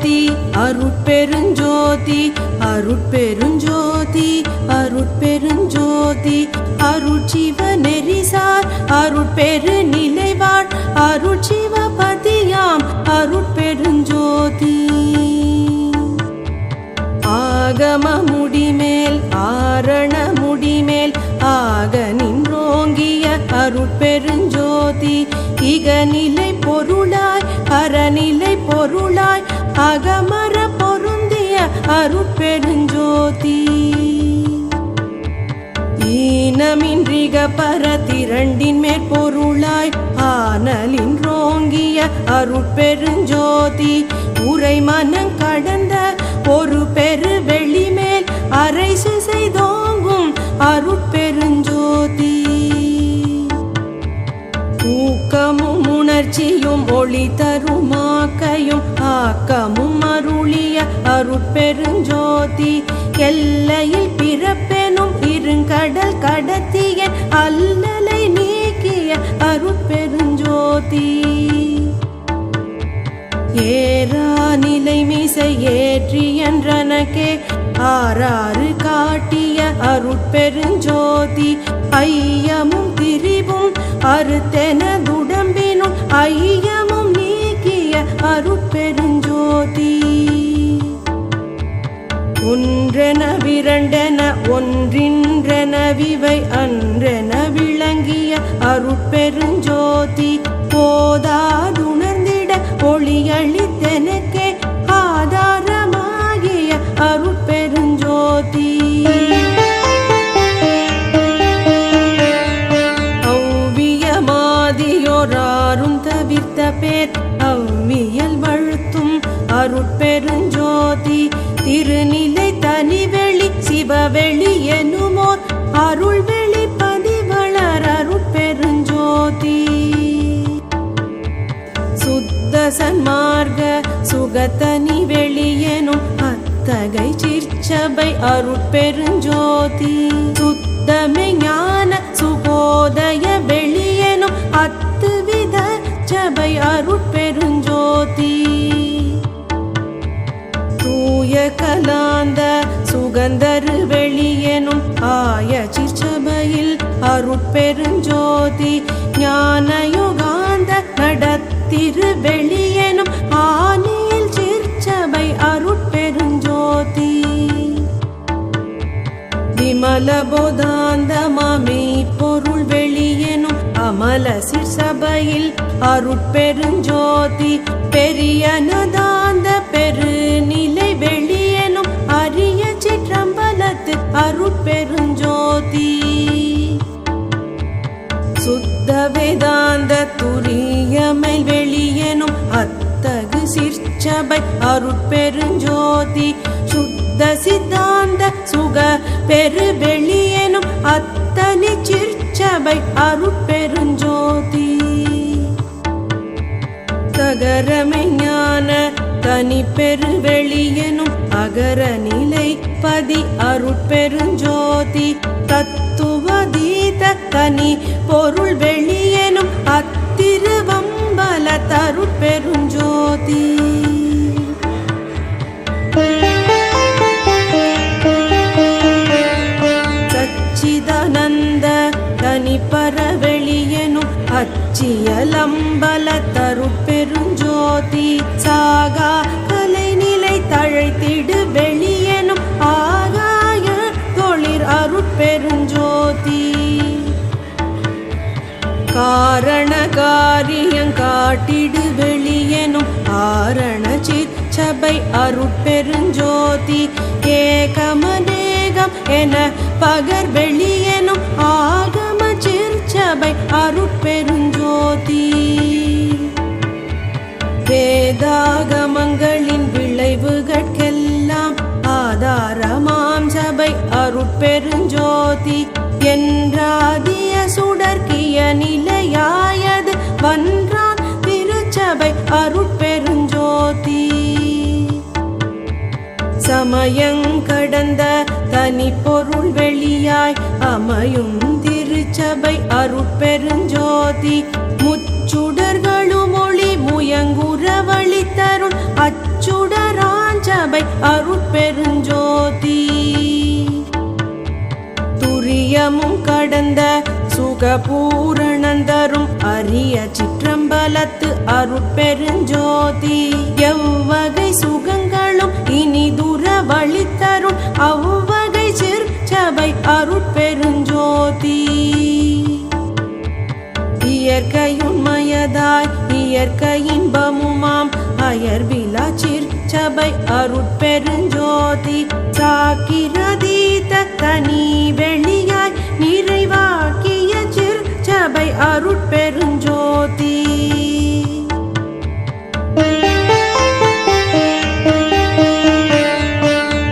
அருட்பெருஞ்சோதி அருட்பெருஞ்சோதி அருட்பெருஞ்சோதி அருட்பெருஞ்சோதி அருட்சிவ நெறிசார் அருட்பெரு நிலைவாழ் அருட்சிவபதியாம் அருட்பெருஞ்சோதி. ஆகம முடிமேல் ஆரண முடிமேல் ஆக நின்றோங்கிய அருட்பெருஞ்சோதி இகநிலை பொருளாய் அறநிலை பொருளாய் அகமர பொருந்திய அருட்பெருஞ்சோதி. ஈனமின்றிக பர திரண்டின் மேற்பொருளாய் ஆனலின் ரோங்கிய அருட்பெருஞ்சோதி. உரை மனம் கடந்த ஒரு பெரு வெளிமேல் அரைசு செய்தோங்கும் அருட் உணர்ச்சியும் ஒளி தருமாக்கையும் ஆக்கமும் அருளிய அருட்பெருஞ்சோதி. எல்லையில் பிறப்பெனும் இருங்கடல் கடத்திய அல்லலை நீக்கிய அருட்பெருஞ்சோதி. ஏறா நிலை மீசை ஏற்றி என்றனக்கே ஆறாறு காட்டி அருட்பெருஞ்சோதி ஐயமும் திரிவும் அறுத்தெனதுடம்பினும் ஐயமும் நீக்கிய அருட்பெருஞ்சோதி. ஒன்றென விரண்டென ஒன்றின்றெனவிவை அன்றென விளங்கிய அருட்பெருஞ்சோதி போதாதுணர்ந்திட ஒளியளித்தெனக்கே அருட்பெருஞ்சோதி திருநிலை தனிவெளி சிவவெளி எனுமோர் அருள்வெளி பதிவளர் அருட்பெருஞ்சோதி. சுத்த சன்மார்க்க சுகத்தனி வெளியெனும் அத்தகை சிற்சபை அருட்பெருஞ்சோதி. சுத்தமே ஞான சுகோதய வெளியெனும் அத்துவித சபை அருட் தூய கலாந்த சுகந்தரு வெளியெனும் ஆய சிச்சபையில் அருட்பெருஞ்சோதி ஞானயுகாந்த நடத்திரு வெளியெனும் ஆனியில் சிற்சபை அருட்பெருஞ்சோதி. விமல போதாந்த மாமே பொருள் வெளியெனும் அமல சிற்சபையில் அருட்பெருஞ்சோதி பெரியனதாந்த பெருநிலை அருட்பெருஞ்சோதி. சுத்த வேதாந்த துரியமை வெளியனும் அத்தகு சிற்சபை அருட்பெருஞ்சோதி. சுத்த சித்தாந்த சுக பெரு வெளியனும் அத்தனை சிற்சபை அருட்பெருஞ்சோதி. தகரமை ஞான கனி பெருவெளியனும் அகர நிலை பதி அருட்பெருஞ்சோதி தத்துவதீத கனி பொருள் வெளியனும் அத்திருவம்பல தருட்பெருஞ்சோதி. சச்சிதானந்த தனி பரவெளியனும் அச்சியலம்பல தருட்பெரு தருட்பெருஞ்சோதி சாகா கலைநிலை தழைத்திடு வெளியனும் ஆகாய தொழிற் அருட்பெருஞ்சோதி. காரண காரியம் காட்டிடு வெளியனும் ஆரண சிச்சபை அருட்பெருஞ்சோதி. ஏகமநேகம் என பகர் வெளியனும் ஆகம சிற்சபை அருட்பெருஞ்சோதி. வேதாகமங்களின் விளைவுகட்கெல்லாம் ஆதாரமாம் சபை அருட்பெருஞ்சோதி. என்றாதிய சுடர்கிய நிலையாயது வன்றான் திருச்சபை அருட்பெருஞ்சோதி. சமயங்கடந்த தனி பொருள் வெளியாய் அமையும் திருச்சபை அருட்பெருஞ்சோதி. முச்சுடர்களும் ஒளி முயங்குற தருண் அச்சுடராஞ்சபை அருட்பெருஞ்சோதி. துரியமும் கடந்த சுகபூரணந்தரும் அரிய சிற்றம்பலத்து அருட்பெருஞ்சோதி. எவ்வகை சுகங்களும் இனி துர வழித்தரும் அவ்வகை சிற்சபை அருட்பெருஞ்சோதி. இயற்கையுண்மையதாய் இயற்கை இன்பமுமாம். அயர்விலா சிற்சபை அருட்பெருஞ்சோதி சாக்கிரதீத தனி வெளியாய் நிறைவாக்கிய சிற்சபை அருட்பெருஞ்சோதி.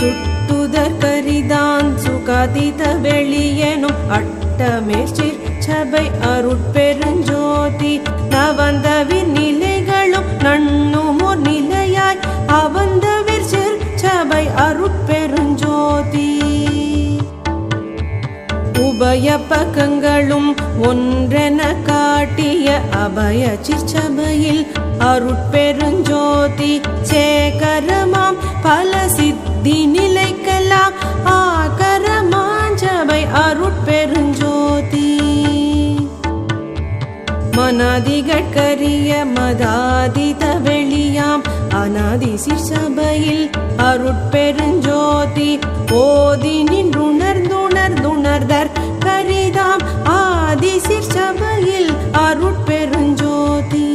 சுட்டுதற்கரிதான் சுகாதித வெளியனும் அட்டமே சிற் சிற்சபை அருட்பெருஞ்சோதி நவந்தவிர் நிலைகளும் நண்ணுமோர் நிலையாய் அவந்தவிர் சிற்சபை அருட்பெருஞ்சோதி. உபய பக்கங்களும் ஒன்றென காட்டிய அபய சிற்சபையில் அருட்பெருஞ்சோதி சேகரம் மனாதிகட்கரிய மதாதித வெளியாம். அநாதி சிற்சபையில் அருட்பெருஞ்சோதி ஓதி நின்றுணர்ந்துணர்ந்துணர்தர் கரிதாம். ஆதி சிற்சபையில் அருட்பெருஞ்சோதி.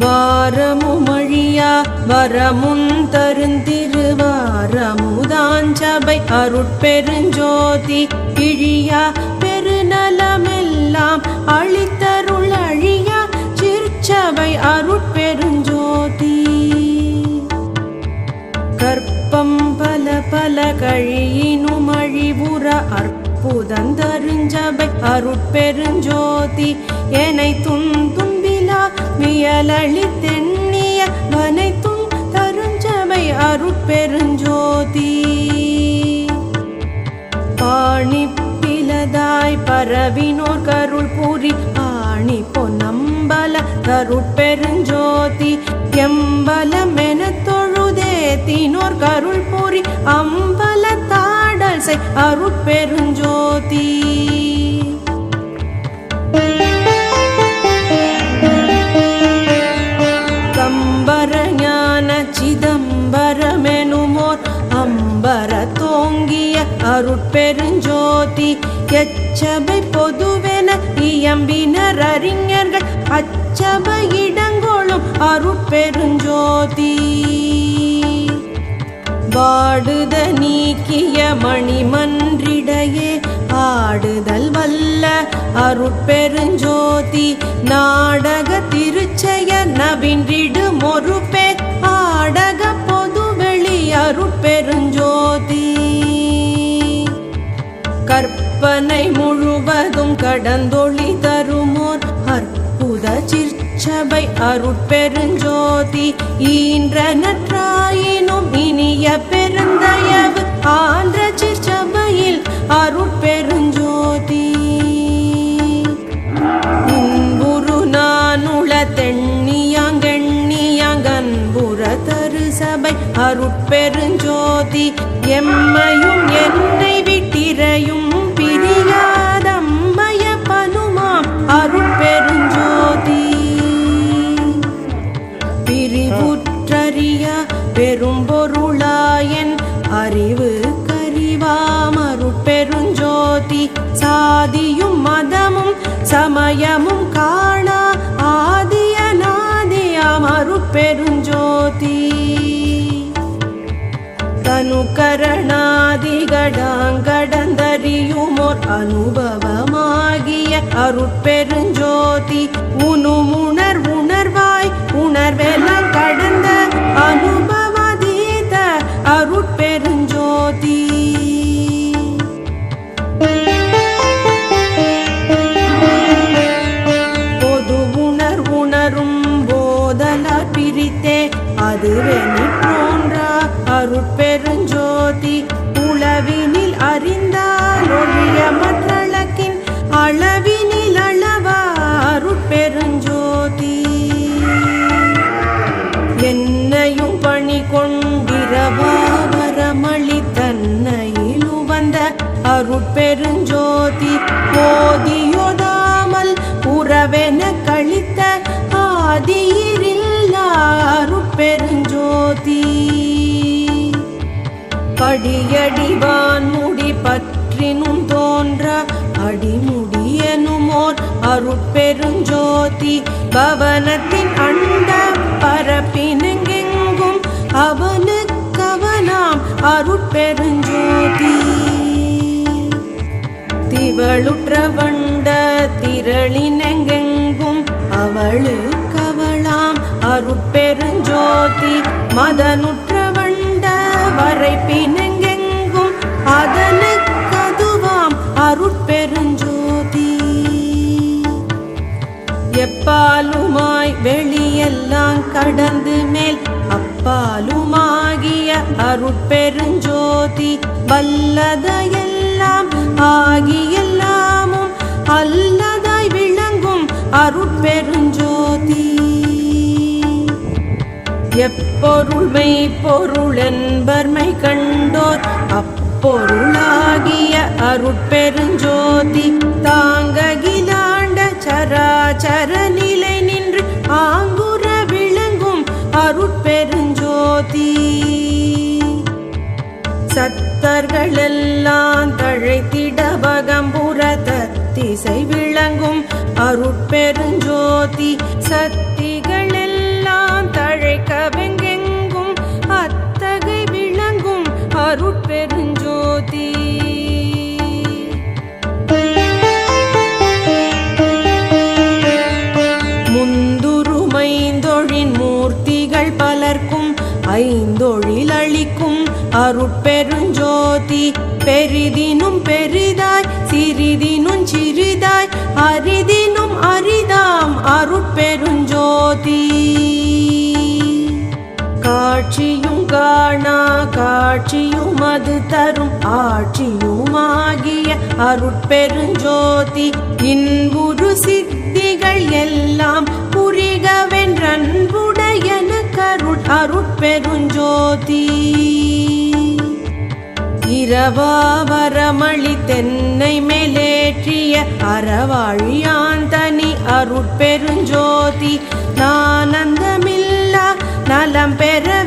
வாரமுமழியா தருந்திருவாரமுதான் சபை. அருட்பெருஞ்சோதி இழியா பெருநலமெல்லாம் அழித்தருள் அழியா சிற்சபை அருட்பெருஞ்சோதி. கற்பம் பல பல கழியினும் அழிவுற அற்புதந்தருஞ்சபை அருட்பெருஞ்சோதி. எனை துன் துன்பிலா மியலளி தென்னிய வனை தருஞ்சபை அருட்பெருஞ்சோதி. பாணி பிலதாய் பரவினோர் கருள் பூரி ஆணி பொன்னம்பல கருட்பெருஞ்சோதி எம்பலம் என தொழுதே தீனோர் கருள் பூரி அம்பல தாடல் செய் அருட்பெருஞ்சோதி கம்பர ஞான சிதம்பரமெனுமோர் அம்பர தோங்கிய அருட்பெருஞ்சோதி எச்சபை பொதுவென இயம்பினர் அறிஞர்கள். அச்சபை இடங்கொளும் அருட்பெருஞ்சோதி வாடுத நீக்கிய மணிமன்றிடையே ஆடுதல் வல்ல அருட்பெருஞ்சோதி. நாடக திருச்செய நவின்றிடு மொறுப்பே ஆடக பொதுவெளி அருட்பெருஞ்சோதி. கற்பனை முழுவதும் கடந்தொளி தருமோர். அற்புத சிற்சபை அருட்பெருஞ்சோதி ஈன்ற நற்றாயினும் இனிய பெருந்தயவு. ஆன்ற சிற்சபையில் அருட்பெருஞ்சோதி. இன்புரு நானுள தென்னியாங்கெண்ணியாங்கன்புற தரு சபை அருட்பெருஞ்சோதி. எம்மையும் என்னை விட்டிரையும் அருட்பெருஞ்சோதி. பிரிவுற்றறிய பெரும்பொருளாயன் அறிவு கறிவாமருட்பெருஞ்சோதி சாதியும் மதமும் சமயமும் காணா ஆதியநாதியாமருட்பெருஞ்சோதி தனுகரணாதிகடாங்கடந்தறியுமோர் அனுபவமாகிய அருட்பெருஞ்சோதி உணு உணர் உணர்வாய் உணர்வெல்லாம் கடந்த அனுபவம் அருட்பெருஞ்சோதி போதியொடாமல் உறவென கழித்த ஆதியிரில் அருட்பெருஞ்சோதி படியடிவான் முடி பற்றினும் தோன்ற அடிமுடியனுமோர் அருட்பெருஞ்சோதி பவனத்தின் அண்ட பரப்பினங்கெங்கும் அவனுக்கவனாம் அருட்பெருஞ்சோதி. திவளுற்ற வண்ட திரளினெங்கெங்கும் அவளு கவளாம் அருட்பெருஞ்சோதி மதனுற்ற வண்ட வரைப்பினெங்கெங்கும் அதனுக்கதுவாம் அருட்பெருஞ்சோதி. எப்பாலுமாய் வெளியெல்லாம் கடந்து மேல் அப்பாலுமாய் அருட்பெருஞ்சோதி வல்லதையெல்லாம் ஆகியெல்லாமும் அல்லதாய் விளங்கும் அருட்பெருஞ்சோதி. எப்பொருள்மை பொருள் என்பர்மை கண்டோர் அப்பொருளாகிய அருட்பெருஞ்சோதி. அருட்பெருஞ்சோதி காட்சியும் காணா காட்சியும் அது தரும். ஆட்சியுமாகிய அருட்பெருஞ்சோதி இன்புரு சித்திகள் எல்லாம் புரிகவென்றன்புடையன கருள் அருட்பெருஞ்சோதி. இரவாவரமளி தென்னை மேலேற்றிய அறவாழியான் தனி அருட்பெருஞ்சோதி நானந்தமில்லா நலம் பெற